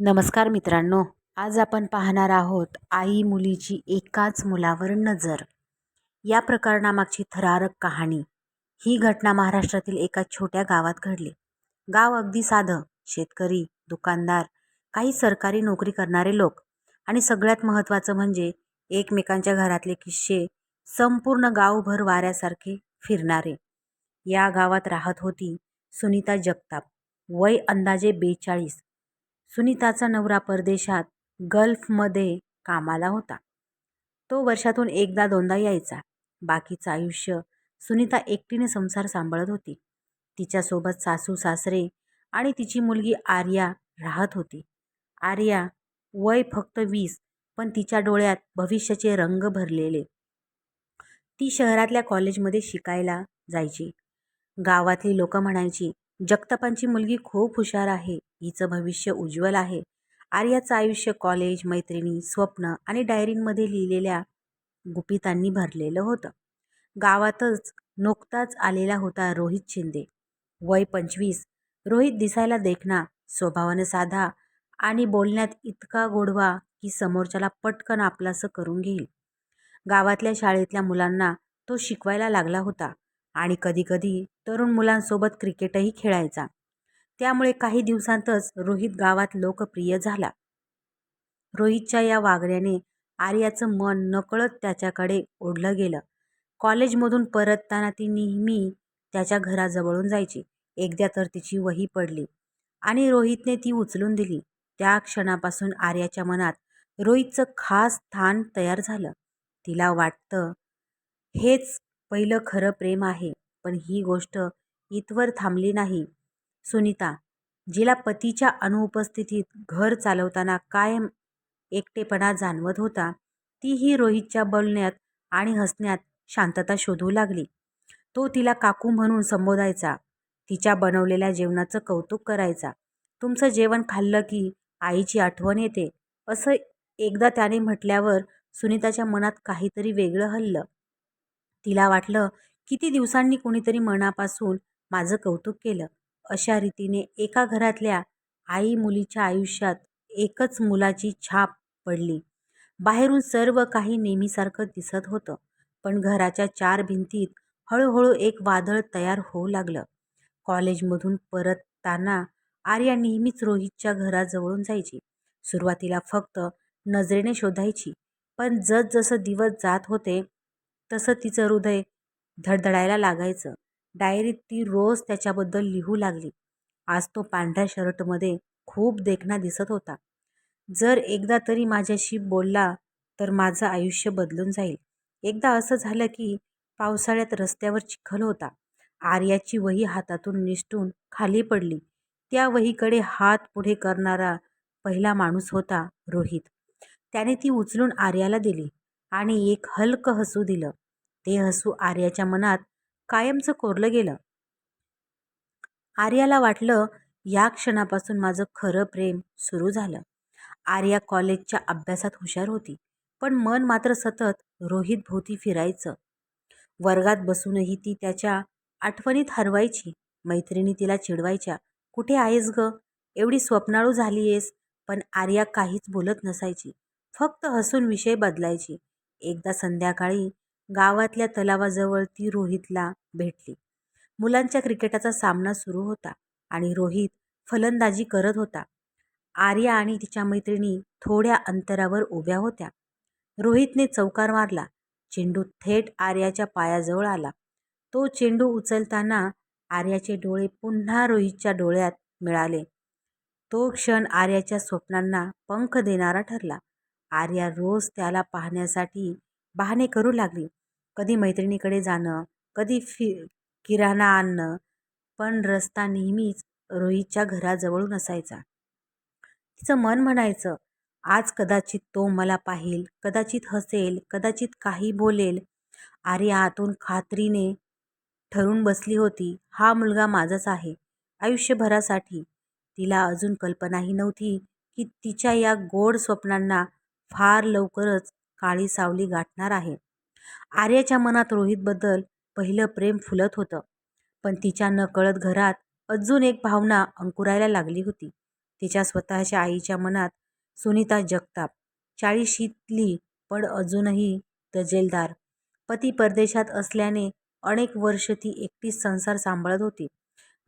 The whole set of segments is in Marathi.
नमस्कार मित्रांनो आज आपण पाहणार आहोत आई मुलीची एकाच मुलावर नजर. या प्रकरणामागची थरारक कहाणी. ही घटना महाराष्ट्रातील एका छोट्या गावात घडली. गाव अगदी साधं शेतकरी दुकानदार काही सरकारी नोकरी करणारे लोक. आणि सगळ्यात महत्त्वाचं म्हणजे एकमेकांच्या घरातले किस्से संपूर्ण गावभर वाऱ्यासारखे फिरणारे. या गावात राहत होती सुनीता जगताप. वय अंदाजे बेचाळीस. सुनीताचा नवरा परदेशात गल्फमध्ये कामाला होता. तो वर्षातून एकदा दोनदा यायचा. बाकीचं आयुष्य सुनीता एकटीने संसार सांभाळत होती. तिच्यासोबत सासू सासरे आणि तिची मुलगी आर्या राहत होती. आर्या वय फक्त वीस पण तिच्या डोळ्यात भविष्याचे रंग भरलेले. ती शहरातल्या कॉलेजमध्ये शिकायला जायची. गावातली लोकं म्हणायची जगतापांची मुलगी खूप हुशार आहे. हिचं भविष्य उज्ज्वल आहे. आर्याचं आयुष्य कॉलेज मैत्रिणी स्वप्न आणि डायरींमध्ये लिहिलेल्या गुपितांनी भरलेलं होतं. गावातच नुकताच आलेला होता रोहित शिंदे. वय पंचवीस. रोहित दिसायला देखना स्वभावाने साधा आणि बोलण्यात इतका गोडवा की समोरच्याला पटकन आपलासं करून घेईल. गावातल्या शाळेतल्या मुलांना तो शिकवायला लागला होता. आणि कधीकधी तरुण मुलांसोबत क्रिकेटही खेळायचा. त्यामुळे काही दिवसांतच रोहित गावात लोकप्रिय झाला. रोहितच्या या वागण्याने आर्याचं मन नकळत त्याच्याकडे ओढलं गेलं. कॉलेजमधून परतताना ती नेहमी त्याच्या घराजवळून जायची. एकदा तर तिची वही पडली आणि रोहितने ती उचलून दिली. त्या क्षणापासून आर्याच्या मनात रोहितचं खास स्थान तयार झालं. तिला वाटतं हेच पहिलं खरं प्रेम आहे पण ही गोष्ट इथवर थांबली नाही. सुनीता जिला पतीच्या अनुपस्थितीत घर चालवताना कायम एकटेपणा जाणवत होता तीही रोहितच्या बोलण्यात आणि हसण्यात शांतता शोधू लागली. तो तिला काकू म्हणून संबोधायचा तिच्या बनवलेल्या जेवणाचं कौतुक करायचा. तुमचं जेवण खाल्लं की आईची आठवण येते असं एकदा त्याने म्हटल्यावर सुनीताच्या मनात काहीतरी वेगळं हल्लं. तिला वाटलं किती दिवसांनी कोणीतरी मनापासून माझं कौतुक केलं. अशा रीतीने एका घरातल्या आई मुलीच्या आयुष्यात एकच मुलाची छाप पडली. बाहेरून सर्व काही नेहमीसारखं दिसत होतं पण घराच्या चार भिंतीत हळूहळू एक वादळ तयार होऊ लागलं. कॉलेजमधून परतताना आर्या नेहमीच रोहितच्या घराजवळून जायची. सुरुवातीला फक्त नजरेने शोधायची पण जसजसं दिवस जात होते तसं तिचं हृदय धडधडायला लागायचं. डायरीत ती रोज त्याच्याबद्दल लिहू लागली. आज तो पांढऱ्या शर्टमध्ये खूप देखणा दिसत होता. जर एकदा तरी माझ्याशी बोलला तर माझं आयुष्य बदलून जाईल. एकदा असं झालं की पावसाळ्यात रस्त्यावर चिखल होता. आर्याची वही हातातून निष्ठून खाली पडली. त्या वहीकडे हात पुढे करणारा पहिला माणूस होता रोहित. त्याने ती उचलून आर्याला दिली आणि एक हलकं हसू दिलं. ते हसू आर्याच्या मनात कायमचं कोरलं गेलं. आर्याला वाटलं या क्षणापासून माझं खरं प्रेम सुरू झालं. आर्या कॉलेजच्या अभ्यासात हुशार होती पण मन मात्र सतत रोहित भोवती फिरायचं. वर्गात बसूनही ती त्याच्या आठवणीत हरवायची मैत्रिणी तिला चिडवायच्या कुठे आहेस ग? एवढी स्वप्नाळू झाली आहेस पण आर्या काहीच बोलत नसायची फक्त हसून विषय बदलायची. एकदा संध्याकाळी गावातल्या तलावाजवळ ती रोहितला भेटली. मुलांच्या क्रिकेटाचा सामना सुरू होता आणि रोहित फलंदाजी करत होता. आर्या आणि तिच्या मैत्रिणी थोड्या अंतरावर उभ्या होत्या. रोहितने चौकार मारला. चेंडू थेट आर्याच्या पायाजवळ आला. तो चेंडू उचलताना आर्याचे डोळे पुन्हा रोहितच्या डोळ्यात मिळाले. तो क्षण आर्याच्या स्वप्नांना पंख देणारा ठरला. आर्या रोज त्याला पाहण्यासाठी बहाणे करू लागली. कधी मैत्रिणीकडे जाणं कधी फि किराणा आणणं पण रस्ता नेहमीच रोहितच्या घराजवळून असायचा. तिचं मन म्हणायचं आज कदाचित तो मला पाहील कदाचित हसेल कदाचित काही बोलेल. आरे आतून खात्रीने ठरून बसली होती. हा मुलगा माझाच आहे आयुष्यभरासाठी. तिला अजून कल्पनाही नव्हती की तिच्या या गोड स्वप्नांना फार लवकरच काळी सावली गाठणार आहे. आर्याच्या मनात रोहितबद्दल पहिलं प्रेम फुलत होतं. पण तिच्या नकळत घरात अजून एक भावना अंकुरायला लागली होती. तिच्या स्वतःच्या आईच्या मनात सुनीता जगताप. चाळीशीतली पण अजूनही तजेलदार. पती परदेशात असल्याने अनेक वर्ष ती एकटीच संसार सांभाळत होती.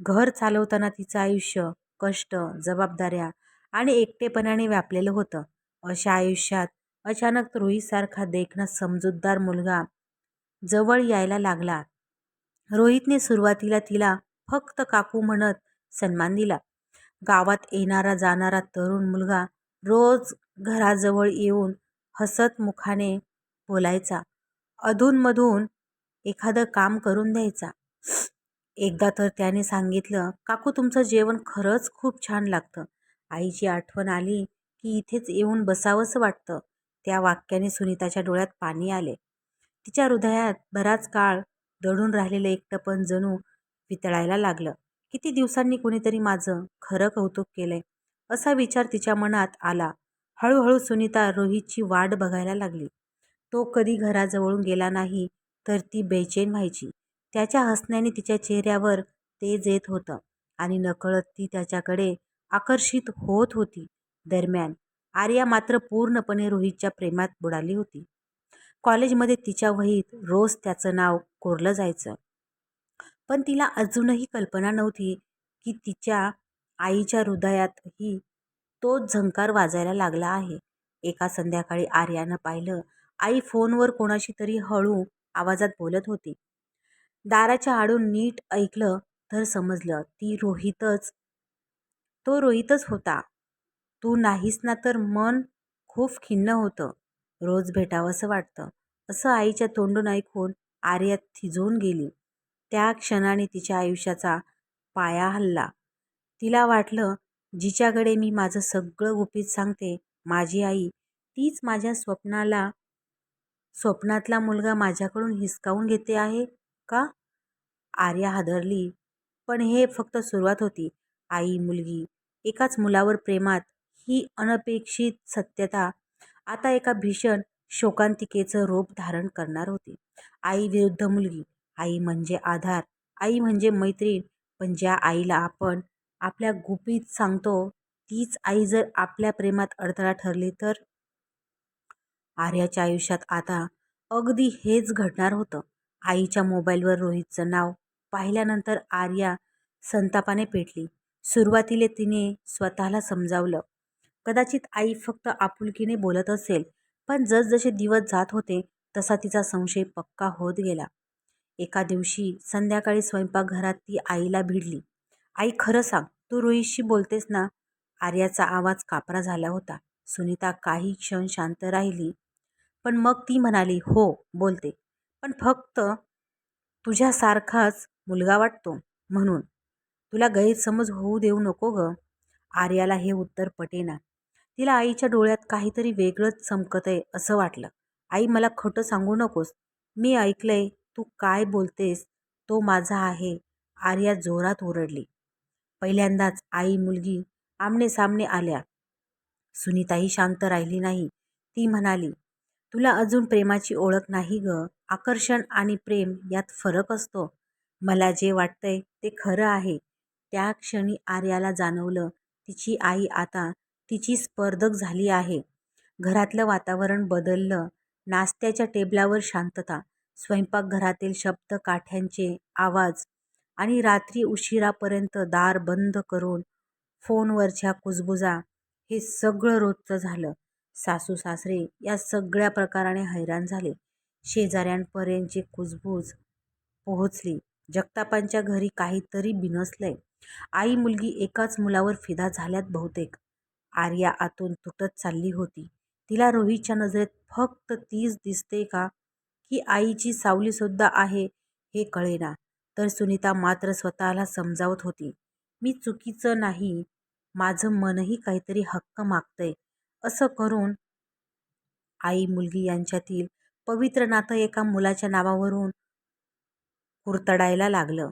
घर चालवताना तिचं आयुष्य कष्ट जबाबदाऱ्या आणि एकटेपणाने व्यापलेलं होतं. अशा आयुष्यात अचानक रोहितसारखा देखणा समजूतदार मुलगा जवळ यायला लागला. रोहितने सुरुवातीला तिला फक्त काकू म्हणत सन्मान दिला. गावात येणारा जाणारा तरुण मुलगा रोज घराजवळ येऊन हसत मुखाने बोलायचा. अधूनमधून एखादं काम करून द्यायचा. एकदा तर त्याने सांगितलं काकू तुमचं जेवण खरंच खूप छान लागतं. आईची आठवण आली की इथेच येऊन बसावंसं वाटतं. त्या वाक्याने सुनीताच्या डोळ्यात पाणी आले. तिच्या हृदयात बराच काळ दडून राहिलेलं एकटंपण जणू वितळायला लागलं. किती दिवसांनी कुणीतरी माझं खरं कौतुक केलंय असा विचार तिच्या मनात आला. हळूहळू सुनीता रोहितची वाट बघायला लागली. तो कधी घराजवळून गेला नाही तर ती बेचैन व्हायची. त्याच्या हसण्याने तिच्या चेहऱ्यावर तेज येत होतं आणि नकळत ती त्याच्याकडे आकर्षित होत होती. दरम्यान आर्या मात्र पूर्णपणे रोहितच्या प्रेमात बुडाली होती. कॉलेजमध्ये तिच्या वहीत रोज त्याचं नाव कोरलं जायचं. पण तिला अजूनही कल्पना नव्हती की तिच्या आईच्या हृदयातही तोच झंकार वाजायला लागला आहे. एका संध्याकाळी आर्यानं पाहिलं आई फोनवर कोणाशी तरी हळू आवाजात बोलत होती. दाराच्या आडून नीट ऐकलं तर समजलं ती रोहितच तो रोहितच होता. तू नाहीस ना तर मन खूप खिन्न होतं. रोज भेटावंसं वाटतं. असं आईच्या तोंडून ऐकून आर्या थिजून गेली. त्या क्षणाने तिच्या आयुष्याचा पाया हल्ला. तिला वाटलं जिच्याकडे मी माझं सगळं गुपित सांगते माझी आई तीच माझ्या स्वप्नाला स्वप्नातला मुलगा माझ्याकडून हिसकावून घेते आहे का? आर्या हादरली. पण हे फक्त सुरुवात होती. आई मुलगी एकाच मुलावर प्रेमात ही अनपेक्षित सत्यता आता एका भीषण शोकांतिकेचं रूप धारण करणार होती. आई विरुद्ध मुलगी आई म्हणजे आधार आई म्हणजे मैत्रीण पण ज्या आईला आपण आपल्या गुपित सांगतो तीच आई जर आपल्या प्रेमात अडथळा ठरली तर? आर्याच्या आयुष्यात आता अगदी हेच घडणार होतं. आईच्या मोबाईलवर रोहितचं नाव पाहिल्यानंतर आर्या संतापाने पेटली. सुरुवातीला तिने स्वतःला समजावलं. कदाचित आई फक्त आपुलकीने बोलत असेल पण जसजसे दिवस जात होते तसा तिचा संशय पक्का होत गेला. एका दिवशी संध्याकाळी स्वयंपाकघरात ती आईला भिडली. आई खरं सांग तू रोहितशी बोलतेस ना? आर्याचा आवाज कापरा झाला होता. सुनीता काही क्षण शांत राहिली पण मग ती म्हणाली हो बोलते. पण फक्त तुझ्यासारखाच मुलगा वाटतो म्हणून. तुला गैरसमज होऊ देऊ नको ग. आर्याला हे उत्तर पटेना. तिला आईच्या डोळ्यात काहीतरी वेगळंच चमकतंय असं वाटलं. आई मला खोटं सांगू नकोस. मी ऐकलंय तू काय बोलतेस तो माझा आहे. आर्या जोरात ओरडली. पहिल्यांदाच आई मुलगी आमने सामने आल्या. सुनीताही शांत राहिली नाही. ती म्हणाली तुला अजून प्रेमाची ओळख नाही ग. आकर्षण आणि प्रेम यात फरक असतो. मला जे वाटतंय ते खरं आहे. त्या क्षणी आर्याला जाणवलं तिची आई आता तिची स्पर्धक झाली आहे. घरातलं वातावरण बदललं नाश्त्याच्या टेबलावर शांतता स्वयंपाकघरातील शब्द काठ्यांचे आवाज आणि रात्री उशिरापर्यंत दार बंद करून फोनवरच्या कुजबुजा हे सगळं रोजचं झालं. सासू सासरे या सगळ्या प्रकाराने हैराण झाले. शेजाऱ्यांपर्यंतची कुजबूज पोहोचली. जगतापांच्या घरी काहीतरी बिनसलंय. आई मुलगी एकाच मुलावर फिदा झाल्यात बहुतेक. आर्या आतून तुटत चालली होती. तिला रोहितच्या नजरेत फक्त तीच दिसते का? की आईची सावलीसुद्धा आहे हे कळेना. तर सुनीता मात्र स्वतःला समजावत होती. मी चुकीचं नाही. माझं मनही काहीतरी हक्क मागतंय. असं करून आई मुलगी यांच्यातील पवित्र नातं एका मुलाच्या नावावरून कुरतडायला लागलं.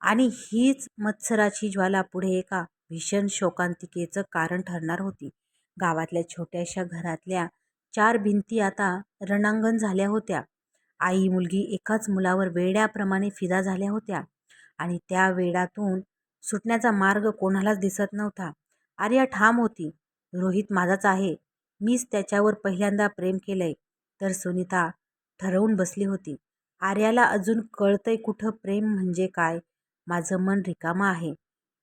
आणि हीच मत्सराची ज्वाला पुढे एका भीषण शोकांतिकेचं कारण ठरणार होती. गावातल्या छोट्याशा घरातल्या चार भिंती आता रणांगण झाल्या होत्या. आई मुलगी एकाच मुलावर वेड्याप्रमाणे फिदा झाल्या होत्या आणि त्या वेडातून सुटण्याचा मार्ग कोणालाच दिसत नव्हता. आर्या ठाम होती. रोहित माझाच आहे. मीच त्याच्यावर पहिल्यांदा प्रेम केलंय. तर सुनीता ठरवून बसली होती. आर्याला अजून कळतंय कुठं प्रेम म्हणजे काय? माझं मन रिकामं आहे.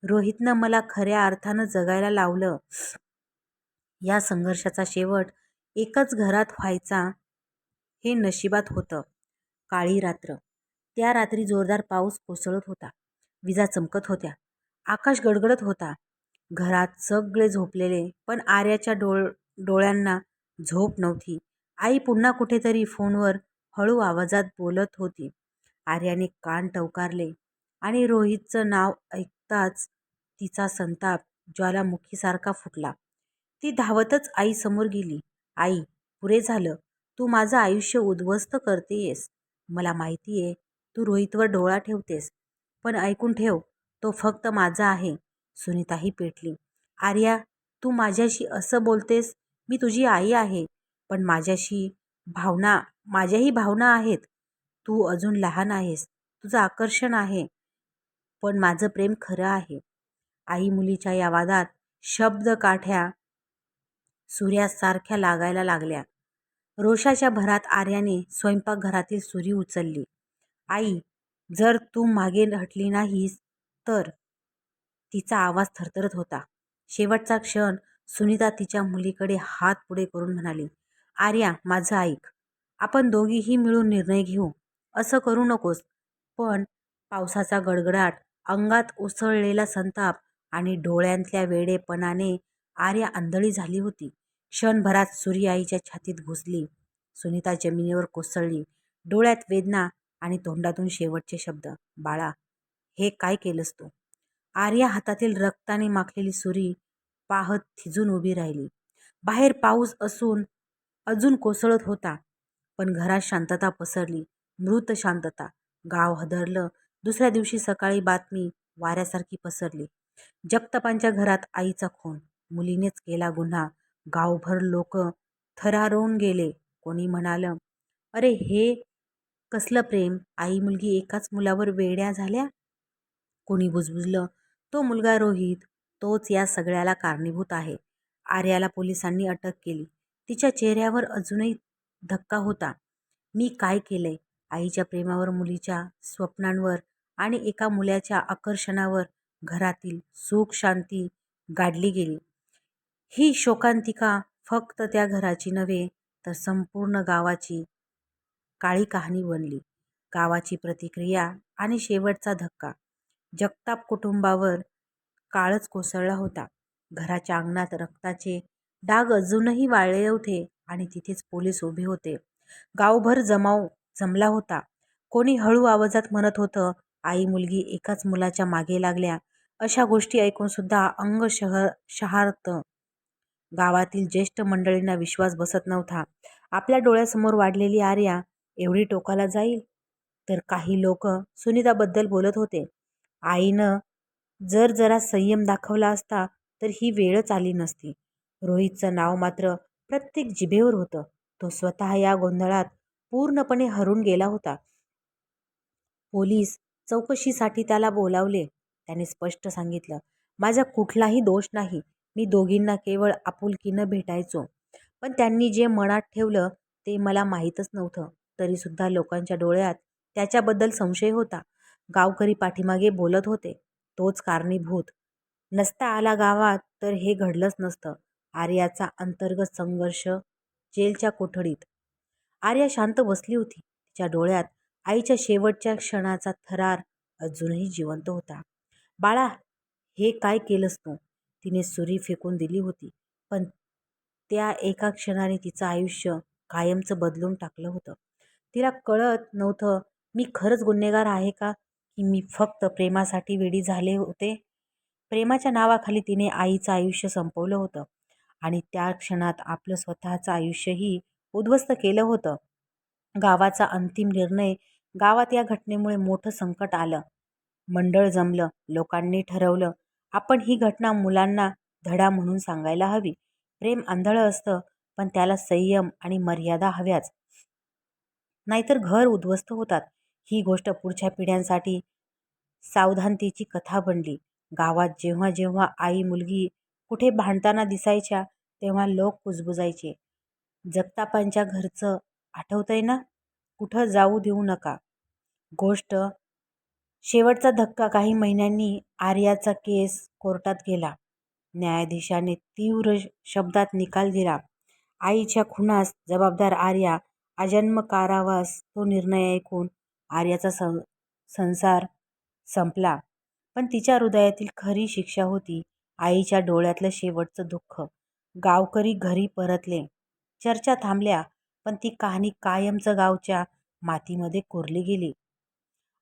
रोहितनं मला खऱ्या अर्थानं जगायला लावलं. या संघर्षाचा शेवट एकच घरात व्हायचा हे नशिबात होतं. काळी रात्र. त्या रात्री जोरदार पाऊस कोसळत होता. विजा चमकत होत्या. आकाश गडगडत होता. घरात सगळे झोपलेले पण आर्याच्या डोळ डोळ्यांना झोप नव्हती. आई पुन्हा कुठेतरी फोनवर हळू आवाजात बोलत होती. आर्याने कान टवकारले आणि रोहितचं नाव ऐक ऐकताच तिचा संताप ज्वालामुखीसारखा फुटला. ती धावतच आईसमोर गेली. आई पुरे झालं. तू माझं आयुष्य उद्ध्वस्त करतेयस मला माहिती आहे तू रोहितवर डोळा ठेवतेस. पण ऐकून ठेव तो फक्त माझा आहे. सुनीताही पेटली. आर्या तू माझ्याशी असं बोलतेस मी तुझी आई आहे. पण माझ्याशी भावना माझ्याही भावना आहेत. तू अजून लहान आहेस. तुझं आकर्षण आहे. पण माझं प्रेम खरं आहे. आई मुलीच्या या वादात शब्द काठ्या सूर्यासारख्या लागायला लागल्या. रोषाच्या भरात आर्याने स्वयंपाकघरातील सुरी उचलली. आई जर तू मागे हटली नाहीस तर तिचा आवाज थरथरत होता. शेवटचा क्षण सुनीता तिच्या मुलीकडे हात पुढे करून म्हणाली आर्या माझं ऐक. आपण दोघीही मिळून निर्णय घेऊ. असं करू नकोस. पण पावसाचा गडगडाट अंगात उसळलेला संताप आणि डोळ्यांतल्या वेडेपणाने आर्या आंधळी झाली होती. क्षणभरात सूर्य आईच्या छातीत घुसली. सुनीता जमिनीवर कोसळली. डोळ्यात वेदना आणि तोंडातून शेवटचे शब्द बाळा हे काय केलंस तू? आर्या हातातील रक्ताने माखलेली सुरी पाहत थिजून उभी राहिली. बाहेर पाऊस असून अजून कोसळत होता पण घरात शांतता पसरली. मृत शांतता. गाव हदरलं दुसऱ्या दिवशी सकाळी बातमी वाऱ्यासारखी पसरली. जगतापांच्या घरात आईचा खून. मुलीनेच केला गुन्हा. गावभर लोक थरारून गेले. कोणी म्हणालं अरे हे कसलं प्रेम? आई मुलगी एकाच मुलावर वेड्या झाल्या? कोणी बुजबुजलं तो मुलगा रोहित. तोच या सगळ्याला कारणीभूत आहे. आर्याला पोलिसांनी अटक केली. तिच्या चेहऱ्यावर अजूनही धक्का होता. मी काय केलंय? आईच्या प्रेमावर मुलीच्या स्वप्नांवर आणि एका मुलाच्या आकर्षणावर घरातील सुख शांती गाडली गेली. ही शोकांतिका फक्त त्या घराची नव्हे तर संपूर्ण गावाची काळी कहाणी बनली. गावाची प्रतिक्रिया आणि शेवटचा धक्का. जगताप कुटुंबावर काळच कोसळला होता. घराच्या अंगणात रक्ताचे डाग अजूनही वाळले होते आणि तिथेच पोलीस उभे होते. गावभर जमाव जमला होता. कोणी हळू आवाजात म्हणत होतं आई मुलगी एकाच मुलाच्या मागे लागल्या. अशा गोष्टी ऐकून सुद्धा अंग शहर शहारत. गावातील ज्येष्ठ मंडळींना विश्वास बसत नव्हता. आपल्या डोळ्यासमोर वाढलेली आर्या एवढी टोकाला जाईल? तर काही लोक सुनीताबद्दल बोलत होते. आईनं जर जरा संयम दाखवला असता तर ही वेळच आली नसती. रोहितचं नाव मात्र प्रत्येक जिभेवर होतं. तो स्वतः या गोंधळात पूर्णपणे हरून गेला होता. पोलीस चौकशीसाठी त्याला बोलावले. त्याने स्पष्ट सांगितलं माझा कुठलाही दोष नाही. मी दोघींना केवळ आपुलकीनं भेटायचो. पण त्यांनी जे मनात ठेवलं ते मला माहीतच नव्हतं. तरीसुद्धा लोकांच्या डोळ्यात त्याच्याबद्दल संशय होता. गावकरी पाठीमागे बोलत होते. तोच कारणीभूत. नसता आला गावात तर हे घडलंच नसतं. आर्याचा अंतर्गत संघर्ष जेलच्या कोठडीत. आर्या शांत बसली होती. तिच्या डोळ्यात आईच्या शेवटच्या क्षणाचा थरार अजूनही जिवंत होता. बाळा हे काय केलंस तू? तिने सुरी फेकून दिली होती. पण त्या एका क्षणाने तिचं आयुष्य कायमचं बदलून टाकलं होतं. तिला कळत नव्हतं मी खरंच गुन्हेगार आहे का? की मी फक्त प्रेमासाठी वेडी झाले होते? प्रेमाच्या नावाखाली तिने आईचं आयुष्य संपवलं होतं आणि त्या क्षणात आपलं स्वतःचं आयुष्यही उद्ध्वस्त केलं होतं. गावाचा अंतिम निर्णय गावात या घटनेमुळे मोठं संकट आलं. मंडळ जमलं लोकांनी ठरवलं आपण ही घटना मुलांना धडा म्हणून सांगायला हवी. प्रेम आंधळं असतं पण त्याला संयम आणि मर्यादा हव्याच. नाहीतर घर उद्ध्वस्त होतात. ही गोष्ट पुढच्या पिढ्यांसाठी सावधानतेची कथा बनली. गावात जेव्हा जेव्हा आई मुलगी कुठे भांडताना दिसायच्या तेव्हा लोक कुजबुजायचे. जगतापांच्या घरचं आठवतंय ना? कुठं जाऊ देऊ नका. गोष्ट शेवटचा धक्का काही महिन्यांनी आर्याचा केस कोर्टात गेला. न्यायाधीशाने तीव्र शब्दात निकाल दिला. आईच्या खुनास जबाबदार आर्या आजन्म कारावास तो निर्णय ऐकून आर्याचा सं संसार संपला. पण तिच्या हृदयातील खरी शिक्षा होती आईच्या डोळ्यातलं शेवटचं दुःख. गावकरी घरी परतले. चर्चा थांबल्या. पण ती कहाणी कायमचं गावच्या मातीमध्ये कोरली गेली.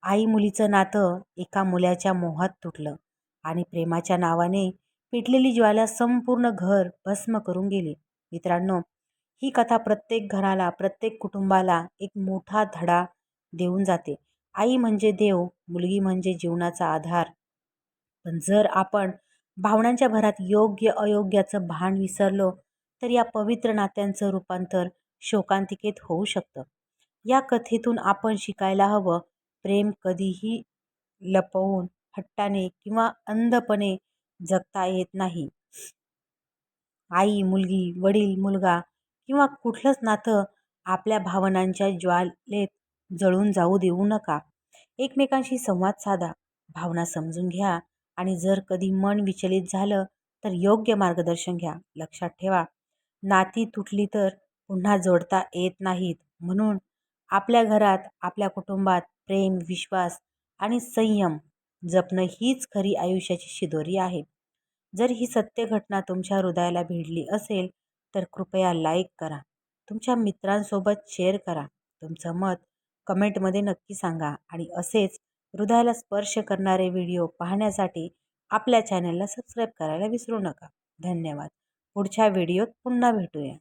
आई मुलीचं नातं एका मुलाच्या मोहात तुटलं आणि प्रेमाच्या नावाने पेटलेली ज्वाला संपूर्ण घर भस्म करून गेली. मित्रांनो ही कथा प्रत्येक घराला प्रत्येक कुटुंबाला एक मोठा धडा देऊन जाते. आई म्हणजे देव मुलगी म्हणजे जीवनाचा आधार. पण जर आपण भावनांच्या भरात योग्य अयोग्याचं भान विसरलो तर या पवित्र नात्यांचं रूपांतर शोकांतिकेत होऊ शकतं. या कथेतून आपण शिकायला हवं प्रेम कधीही लपवून हट्टाने किंवा अंधपणे जगता येत नाही. आई मुलगी वडील मुलगा किंवा कुठलंच नातं आपल्या भावनांच्या ज्वालेत जळून जाऊ देऊ नका. एकमेकांशी संवाद साधा भावना समजून घ्या आणि जर कधी मन विचलित झालं तर योग्य मार्गदर्शन घ्या लक्षात ठेवा. नाती तुटली तर पुन्हा जोडता येत नाहीत. म्हणून आपल्या घरात आपल्या कुटुंबात प्रेम विश्वास आणि संयम जपणं हीच खरी आयुष्याची शिदोरी आहे. जर ही सत्य घटना तुमच्या हृदयाला भिडली असेल तर कृपया लाईक करा. तुमच्या मित्रांसोबत शेअर करा. तुमचं मत कमेंटमध्ये नक्की सांगा आणि असेच हृदयाला स्पर्श करणारे व्हिडिओ पाहण्यासाठी आपल्या चॅनलला सबस्क्राईब करायला विसरू नका. धन्यवाद. पुढच्या व्हिडिओत पुन्हा भेटूया.